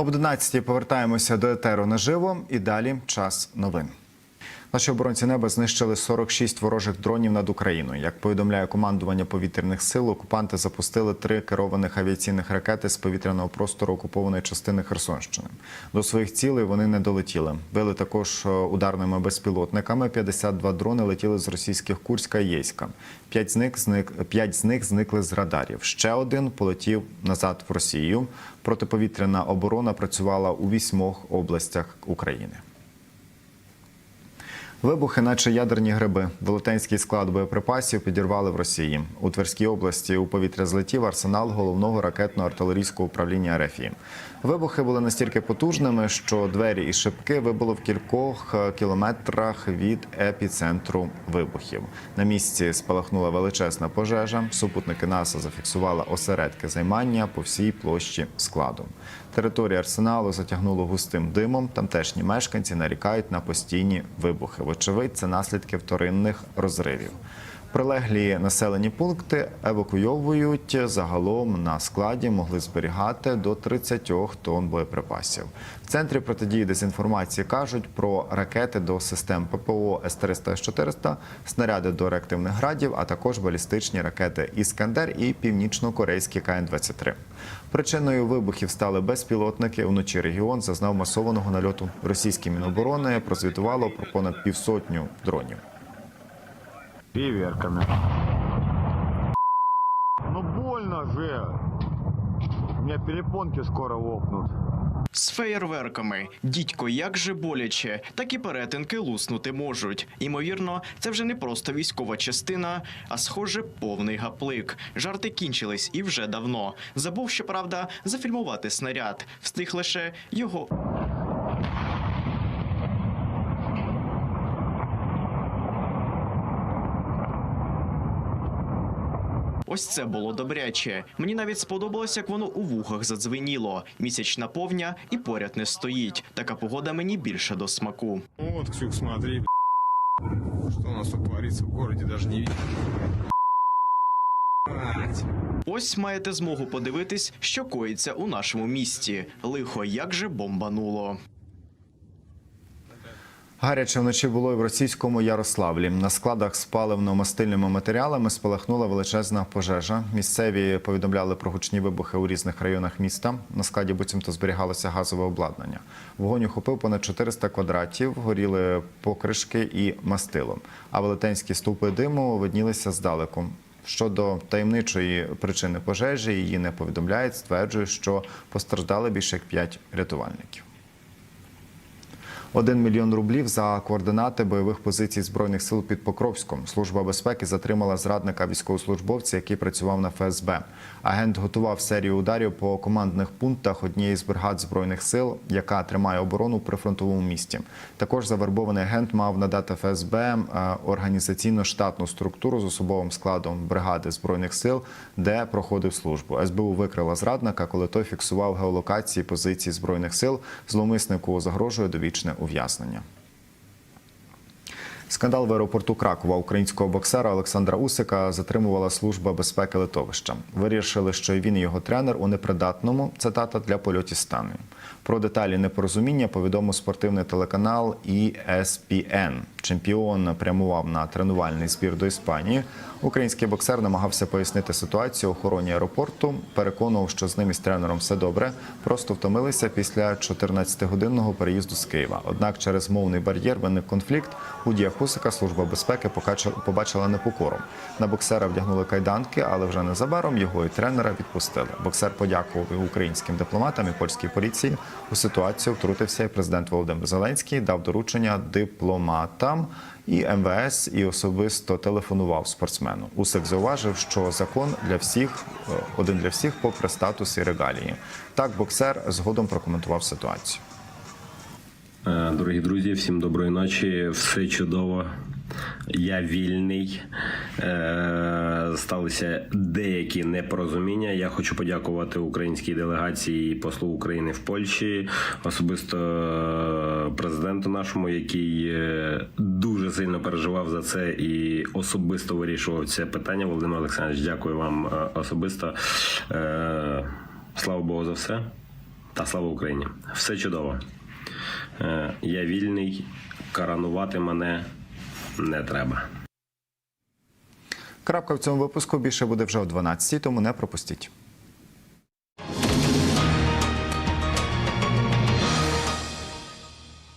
Об 11 повертаємося до етеру наживо і далі час новин. Наші оборонці неба знищили 46 ворожих дронів над Україною. Як повідомляє командування повітряних сил, окупанти запустили три керованих авіаційних ракети з повітряного простору окупованої частини Херсонщини. До своїх цілей вони не долетіли. Били також е, ударними безпілотниками. 52 дрони летіли з російських Курська і Єйська. П'ять з них зник п'ять з них зникли з радарів. Ще один полетів назад в Росію. Протиповітряна оборона працювала у вісьмох областях України. Вибухи, наче ядерні гриби. Велетенський склад боєприпасів підірвали в Росії. У Тверській області у повітря злетів арсенал головного ракетно-артилерійського управління РФІ. Вибухи були настільки потужними, що двері і шибки вибило в кількох е, кілометрах від епіцентру вибухів. На місці спалахнула величезна пожежа. Супутники НАСА зафіксували осередки займання по всій площі складу. Територія арсеналу затягнуло густим димом. Тамтешні мешканці нарікають на постійні вибухи. Вочевидь, це наслідки вторинних розривів. Прилеглі населені пункти евакуйовують. Загалом на складі могли зберігати до 30 тонн боєприпасів. В центрі протидії дезінформації кажуть про ракети до систем ППО С-300 С-400, снаряди до реактивних градів, а також балістичні ракети Іскандер і північно-корейські КН-23. Причиною вибухів стали безпілотники. Вночі регіон зазнав масованого нальоту. Російські міноборони прозвітувало про понад півсотню дронів. Реверками. Ну больно же. У меня перепонки скоро лопнут. З феєрверками дідько як же боляче, такі перетинки луснути можуть. Імовірно, це вже не просто військова частина, а схоже, повний гаплик. Жарти кінчились і вже давно. Забув, щоправда, зафільмувати снаряд. Встиг лише його. Ось це було добряче. Мені навіть сподобалось, як воно у вухах задзвеніло. Місячна повня і поряд не стоїть. Така погода мені більше до смаку. Вот, Ксюх, смотри, что у нас тут в городе, даже не видно. Ось маєте змогу подивитись, що коїться у нашому місті. Лихо, як же бомбануло. Гаряче вночі було і в російському Ярославлі. На складах з паливно-мастильними матеріалами спалахнула величезна пожежа. Місцеві повідомляли про гучні вибухи у різних районах міста. На складі буцімто зберігалося газове обладнання. Вогонь охопив понад 400 квадратів, горіли покришки і мастило. А велетенські стовпи диму виднілися здалеку. Щодо таємничої причини пожежі, її не повідомляють. Стверджують, що постраждали більше як 5 рятувальників. Один мільйон рублів за координати бойових позицій збройних сил під Покровськом. Служба безпеки затримала зрадника військовослужбовця, який працював на ФСБ. Агент готував серію ударів по командних пунктах однієї з бригад збройних сил, яка тримає оборону в прифронтовому місті. Також завербований агент мав надати ФСБ е, організаційно-штатну структуру з особовим складом бригади збройних сил, де проходив службу. СБУ викрила зрадника, коли той фіксував геолокації позицій збройних сил. Зловмиснику загрожує довічне ув'язнення. Скандал в аеропорту Кракова українського боксера Олександра Усика затримувала служба безпеки литовища. Вирішили, що він і його тренер у непридатному цитата для польотів стану. Про деталі непорозуміння повідомив спортивний телеканал ESPN. Чемпіон прямував на тренувальний збір до Іспанії. Український боксер намагався пояснити ситуацію охороні аеропорту. Переконував, що з ним із тренером все добре. Просто втомилися після 14-годинного переїзду з Києва. Однак через мовний бар'єр виник конфлікт. У діях Усика служба безпеки побачила непокору. На боксера вдягнули кайданки, але вже незабаром його і тренера відпустили. Боксер подякував українським дипломатам і польській поліції. У ситуацію втрутився і президент Володимир Зеленський, дав доручення дипломатам і МВС і особисто телефонував спортсмену. Усик зауважив, що закон для всіх е, один для всіх, попри статус і регалії. Так боксер згодом прокоментував ситуацію. Е, Дорогі друзі, всім доброї ночі. Все чудово. Я вільний. Сталися деякі непорозуміння. Я хочу подякувати українській делегації послу України в Польщі, особисто е, президенту нашому, який е, дуже сильно переживав за це і особисто вирішував це питання. Володимир Олександрович, дякую вам е, особисто. Слава Богу за все. та слава Україні! Все чудово. Я вільний, коронувати мене не треба. Крапка в цьому випуску більше буде вже о 12 тому не пропустіть.